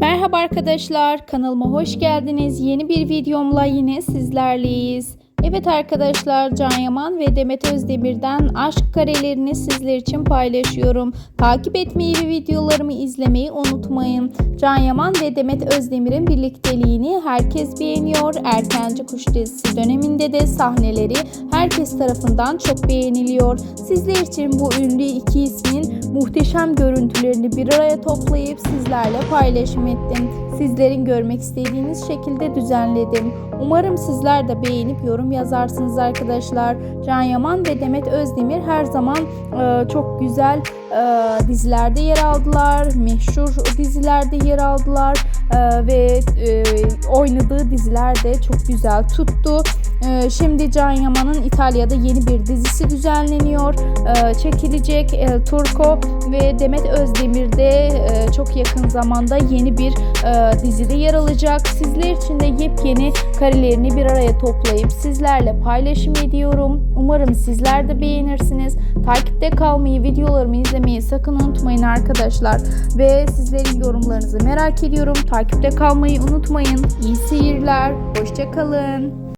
Merhaba arkadaşlar, kanalıma hoş geldiniz. Yeni bir videomla yine sizlerleyiz. Evet arkadaşlar, Can Yaman ve Demet Özdemir'den aşk karelerini sizler için paylaşıyorum. Takip etmeyi ve videolarımı izlemeyi unutmayın. Can Yaman ve Demet Özdemir'in birlikteliğini herkes beğeniyor. Erkenci Kuş dizisi döneminde de sahneleri herkes tarafından çok beğeniliyor. Sizler için bu ünlü iki ismin muhteşem görüntülerini bir araya toplayıp sizlerle paylaşım ettim. Sizlerin görmek istediğiniz şekilde düzenledim. Umarım sizler de beğenip yorum yazarsınız arkadaşlar. Can Yaman ve Demet Özdemir her zaman e, çok güzel e, dizilerde yer aldılar. Meşhur dizilerde yer aldılar. E, ve e, oynadığı diziler de çok güzel tuttu. E, şimdi Can Yaman'ın İtalya'da yeni bir dizisi düzenleniyor. E, çekilecek El Turco ve Demet Özdemir de e, çok yakın zamanda yeni bir e, dizide yer alacak. Sizler için de yepyeni karelerini bir araya toplayıp sizlerle paylaşım ediyorum. Umarım sizler de beğenirsiniz. Takipte kalmayı, videolarımı izlemeyi sakın unutmayın arkadaşlar. Ve sizlerin yorumlarınızı merak ediyorum. Takipte kalmayı unutmayın. İyi seyirler. Hoşçakalın.